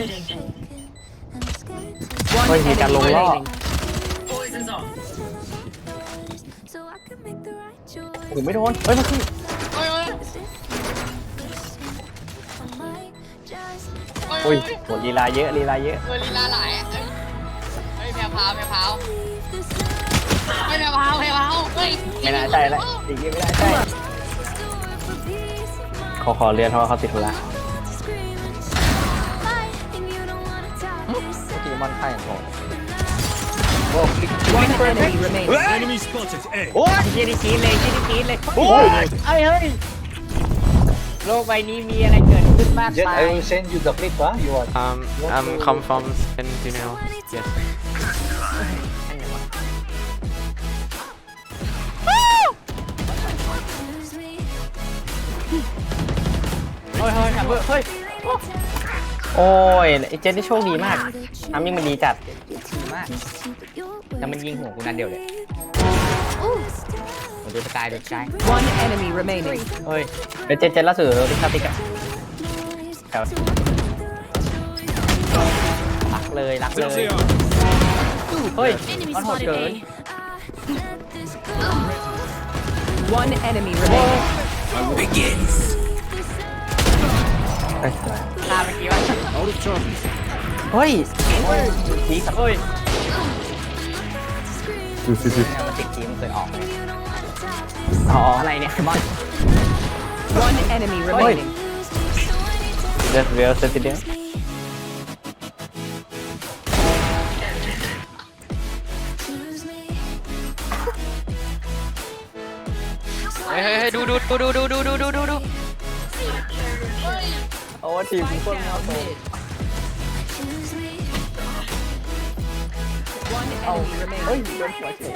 One Ôi, gì cả enemy lùn lo. remaining. Poison's off. ผมไม่โดนเฮ้ยมันขึ้นโอ้ยโอ้ยโอ้ยโหลีลาเยอะลีลาเยอะเออลีลาหลายอะเอ้ยเฮ้ยแพรวพราวแพรวพราวเฮ้ยแพรวพราวแพรวพราวเฮ้ยไม่น่าใช่แล้วจริงๆไม่น่าใช่ขอขอเรียนเพราะว่าเขาติดธุระ ทีมอนไพ่ของผมโอ้คลิก One enemy remaining. Enemy spotted. A. โอ้ยเจดีจีนเลยเจดีจีนเลยโอ้ยเอ้ยเฮ้ยโลกใบนี้มีอะไรเกิดขึ้นมาก Jet, มาย I will send you the clip, huh? You want? Um, I'm come from Sentinel. Yes. เฮ้ยเฮ้ยเฮ้ยเฮ้ย โอ้ยไอ้เจนนี่โชคดีมากทำมิ่งมันดีจัดดีมากแต่มันยิงหัวกูนัดเดียวเลยผมดูสกายดูสกาย One enemy remaining. เฮ้ยเดี๋ยวเจนเจนล่าสุดเราดิคาติกอะแถวรักเลยรักเลย There they are. เฮ้ยมันโหดเกิน One enemy remaining. เฮ้ยฆ่าเมื่อกี้วะ Out of charges. เฮ้ยทีกับเฮ้ยเนี่ยมันติดทีมเคยออกไหมอ๋ออะไรเนี่ยบอล One enemy remaining. เดสเวลเซติเดียเฮ้ยเฮ้ยเฮ้ยดูดูดูดูดูดูดูดูดู โอ้ทีมคนมาโต One enemy เฮ้ย remaining. โดนหัวเฉย